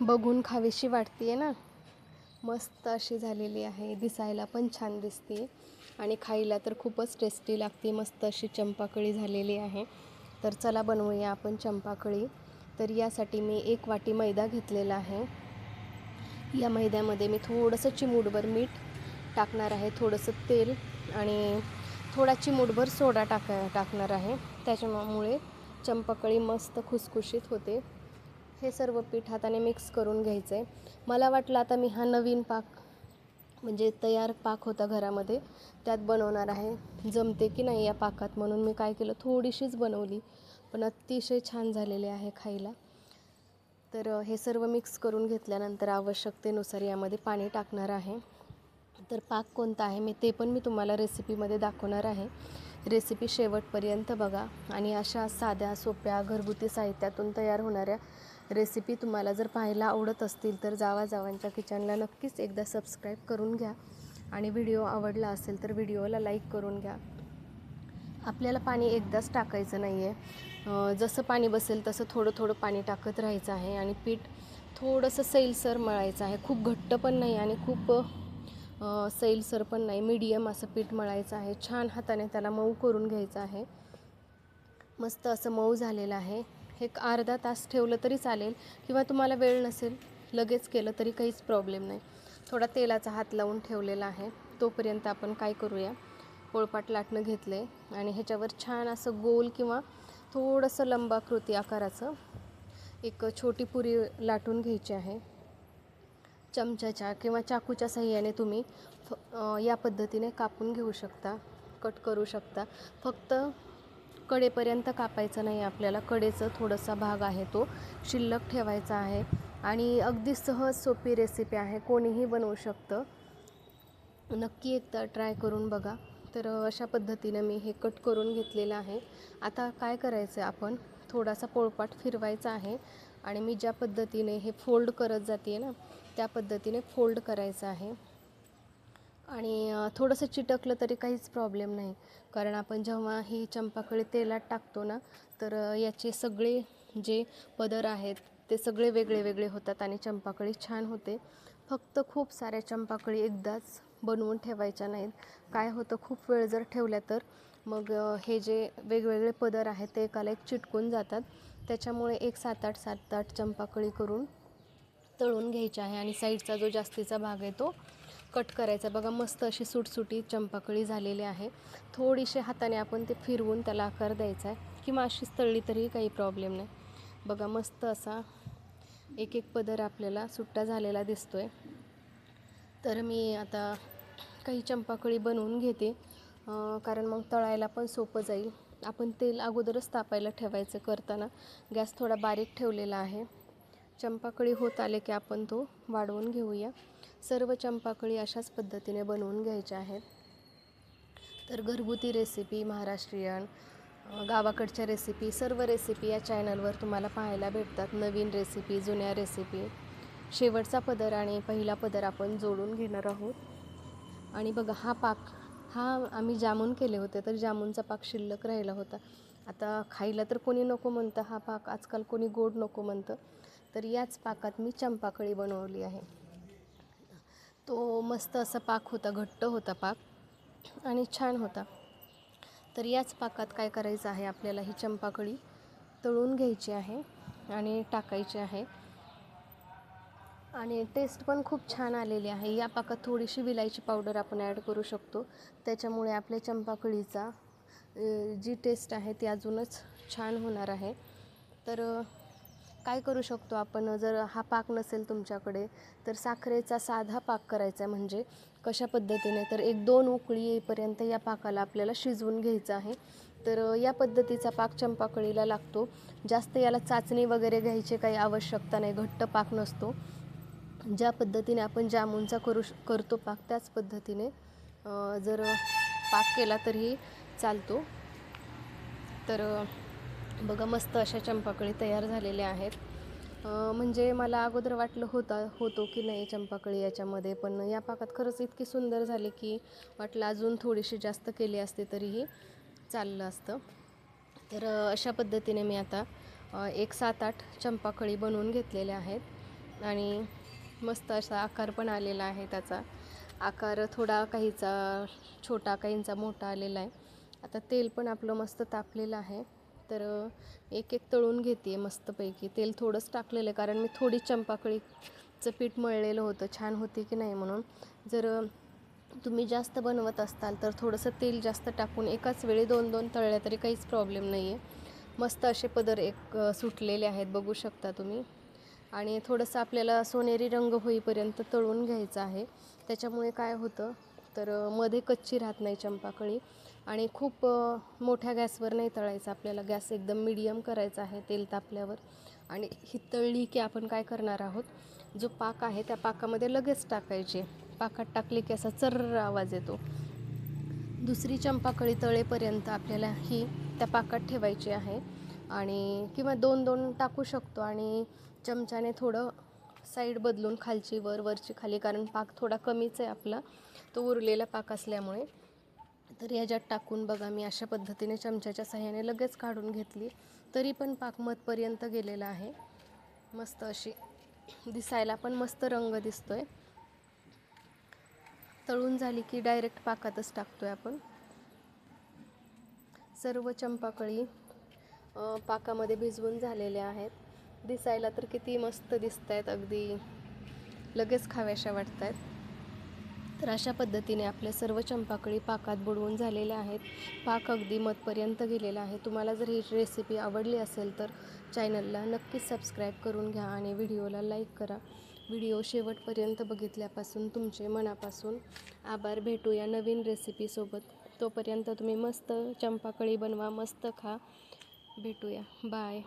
बघून खावीशी वाटते ना. मस्त अशी झालेली आहे. दिसायला पण छान दिसते आणि खायला तर खूपच टेस्टी लागते. मस्त अशी चंपाकळी झालेली आहे. तर चला बनवूया आपण चंपाकळी. तर यासाठी मी एक वाटी मैदा घेतलेला आहे. या मैद्यामध्ये मी थोडंसं चिमूटभर मीठ टाकणार आहे. थोडंसं तेल आणि थोडा चिमूटभर सोडा टाका टाकणार आहे. त्याच्यामुळे चंपाकळी मस्त खुसखुशीत होते. हे सर्व पीठ हाताने मिक्स करून घ्यायचं आहे मला वाटलं आता मी हा नवीन पाक म्हणजे तयार पाक होता घरामध्ये त्यात बनवणार आहे. जमते की नाही या पाकात म्हणून मी काय केलं थोडीशीच बनवली पण अतिशय छान झालेले आहे खायला. तर हे सर्व मिक्स करून घेतल्यानंतर आवश्यकतेनुसार यामध्ये पाणी टाकणार आहे. तर पाक कोणता आहे मी ते पण मी तुम्हाला रेसिपीमध्ये दाखवणार आहे. रेसिपी शेवटपर्यंत बघा. आणि अशा साध्या सोप्या घरगुती साहित्यातून तयार होणाऱ्या रेसिपी तुम्हाला जर पाहायला आवडत असतील तर जावा जावांच्या किचनला नक्कीच एकदा सबस्क्राईब करून घ्या. आणि व्हिडिओ आवडला असेल तर व्हिडिओला लाईक करून घ्या. आपल्याला पाणी एकदाच टाकायचं नाही आहे जसं पाणी बसेल तसं थोडं थोडं पाणी टाकत राहायचं आहे आणि पीठ थोडंसं सैलसर मळायचं आहे. खूप घट्ट पण नाही आणि खूप सैलसर पण नाही. मीडियम असं पीठ मळायचं आहे. छान हाताने त्याला मऊ करून घ्यायचं आहे. मस्त असं मऊ झालेलं आहे. एक अर्धा तास ठेवलं तरी चालेल किंवा तुम्हाला वेळ नसेल लगेच केलं तरी काहीच प्रॉब्लेम नाही. थोडा तेलाचा हात लावून ठेवलेला आहे. तोपर्यंत आपण काय करूया? पोळपाट लाटणं घेतलं आहे आणि ह्याच्यावर छान असं गोल किंवा थोडंसं लंबाकृती आकाराचं एक छोटी पुरी लाटून घ्यायची आहे. चमच्याच्या किंवा चाकूच्या साह्याने तुम्ही फ या पद्धतीने कापून घेऊ शकता कट करू शकता. फक्त कडेपर्यंत कापायचं नाही आपल्याला कडेचं थोडासा भाग आहे तो. शिल्लक ठेवायचा आहे आणि अगदी सहज सोपी रेसिपी आहे कोणीही बनवू शकतं. नक्की एकदा ट्राय करून बघा. तर अशा पद्धतीनं मी हे कट करून घेतलेलं आहे. आता काय करायचं आहे आपण? थोडासा पोळपाट फिरवायचा आहे आणि मी ज्या पद्धतीने हे फोल्ड करत जाते ना त्या पद्धतीने फोल्ड करायचं आहे. आणि थोडंसं चिटकलं तरी काहीच प्रॉब्लेम नाही. कारण आपण जेव्हा ही चंपाकळी तेलात टाकतो ना तर याचे सगळे जे पदर आहेत ते सगळे वेगळे वेगळे होतात आणि चंपाकळी छान होते. फक्त खूप साऱ्या चंपाकळी एकदाच बनवून ठेवायच्या नाहीत. काय होतं खूप वेळ जर ठेवल्या तर मग हे जे वेगवेगळे पदर आहेत ते एकाला एक चिटकून जातात. त्याच्यामुळे एक सात आठ सात आठ चंपाकळी करून तळून घ्यायची आहे आणि साईडचा जो जास्तीचा भाग आहे तो कट करायचा. बघा मस्त अशी सुटसुटी चंपाकळी झालेली आहे. थोडीशी हाताने आपण ते फिरवून त्याला आकार द्यायचा आहे. किंवा अशीच तळली तरीही काही प्रॉब्लेम नाही. बघा मस्त असा एक एक पदर आपल्याला सुट्टा झालेला दिसतो आहे तर मी आता काही चंपाकळी बनवून घेते. कारण मग तळायला पण सोपं जाईल. आपण तेल अगोदरच तापायला ठेवायचं करताना. गॅस थोडा बारीक ठेवलेला आहे. चंपाकळी होत आले की आपण तो वाढवून घेऊया. सर्व चंपाकळी अशाच पद्धतीने बनवून घ्यायच्या आहेत. तर घरगुती रेसिपी महाराष्ट्रीयन गावाकडच्या रेसिपी सर्व रेसिपी या चॅनलवर तुम्हाला पाहायला भेटतात. नवीन रेसिपी जुन्या रेसिपी शेवटचा पदर आणि पहिला पदर आपण जोडून घेणार आहोत. आणि बघा हा पाक हा आम्ही जामून केले होते तर जामूनचा पाक शिल्लक राहिला होता. आता खायला तर कोणी नको म्हणतं हा पाक आजकाल कोणी गोड नको म्हणतं. तर याच पाकात मी चंपाकळी बनवली आहे. तो मस्त असा पाक होता घट्ट होता पाक आणि छान होता. तर याच पाकात काय करायचं आहे आपल्याला ही चंपाकळी तळून घ्यायची आहे आणि टाकायची आहे. आणि टेस्ट पण खूप छान आलेली आहे. या पाकात थोडीशी विलायची पावडर आपण ॲड करू शकतो. त्याच्यामुळे आपल्या चंपाकळीचा जी टेस्ट आहे ती अजूनच छान होणार आहे. तर काय करू शकतो आपण? जर हा पाक नसेल तुमच्याकडे तर साखरेचा साधा पाक करायचा म्हणजे कशा पद्धतीने? तर एक दोन उकळी येईपर्यंत या पाकाला आपल्याला शिजवून घ्यायचं आहे. तर या पद्धतीचा पाक चंपाकळीला लागतो. जास्त याला चाचणी वगैरे घ्यायची काही आवश्यकता नाही घट्ट पाक नसतो. ज्या पद्धतीने आपण जामुनचा करू श करतो पाक त्याच पद्धतीने जर पाक केला तरीही चालतो. तर बघा मस्त अशा चंपाकळी तयार झालेल्या आहेत. म्हणजे मला अगोदर वाटलं होता होतो की नाही चंपाकळी याच्यामध्ये पण या पाकात खरंच इतकी सुंदर झाली की वाटलं अजून थोडीशी जास्त केली असते तरीही चाललं असतं. तर अशा पद्धतीने मी आता एक सात आठ चंपाकळी बनवून घेतलेल्या आहेत. आणि मस्त असा आकार पण आलेला आहे त्याचा. आकार थोडा काहीचा छोटा काहींचा मोठा आलेला आहे. आता तेल पण आपलं मस्त तापलेलं आहे. तर एक एक तळून घेते आहे मस्तपैकी. तेल थोडंच टाकलेलं आहे कारण मी थोडी चंपाकळीचं पीठ मळलेलं होतं. छान होती की नाही म्हणून. जर तुम्ही जास्त बनवत असताल तर थोडंसं तेल जास्त टाकून एकाच वेळी दोन दोन तळल्या तरी काहीच प्रॉब्लेम नाही आहे. मस्त असे पदर एक सुटलेले आहेत बघू शकता तुम्ही. आणि थोडंसं आपल्याला सोनेरी रंग होईपर्यंत तळून घ्यायचं आहे. त्याच्यामुळे काय होतं तर मध्ये कच्ची राहत नाही चंपाकळी. आणि खूप मोठ्या गॅसवर नाही तळायचं. आपल्याला गॅस एकदम मिडियम करायचा आहे तेल तापल्यावर. आणि ही तळली की आपण काय करणार आहोत? जो पाक आहे त्या पाकामध्ये लगेच टाकायचे. पाकात टाकले की असा चर्र आवाज येतो. दुसरी चंपाकळी तळेपर्यंत आपल्याला ही त्या पाकात ठेवायची आहे. आणि किंवा दोन दोन टाकू शकतो आणि चमच्याने थोडं साईड बदलून खालची वर वरची खाली कारण पाक थोडा कमीच आहे आपला. तो उरलेला पाक असल्यामुळे. तर ह्याच्यात टाकून बघा मी अशा पद्धतीने चमच्याच्या सहाय्याने लगेच काढून घेतली. तरी पण पाक मधपर्यंत गेलेला आहे. मस्त अशी दिसायला पण मस्त रंग दिसतोय. तळून झाली की डायरेक्ट पाकातच टाकतोय आपण. सर्व चंपाकळी पाकामध्ये भिजवून झालेल्या आहेत. दिसायला तर किती मस्त दिसत आहेत अगदी लगेच खाव्याशा वाटत आहेत तर अशा पद्धतीने आपल्या सर्व चंपाकळी पाकात बुडवून झालेल्या आहेत. पाक अगदी मतपर्यंत गेलेला आहे. तुम्हाला जर ही रेसिपी आवडली असेल तर चॅनलला नक्कीच सबस्क्राईब करून घ्या आणि व्हिडिओला लाईक करा. व्हिडिओ शेवटपर्यंत बघितल्यापासून तुमचे मनापासून आभार. भेटूया नवीन रेसिपीसोबत तोपर्यंत तुम्ही मस्त चंपाकळी बनवा मस्त खा. भेटूया. बाय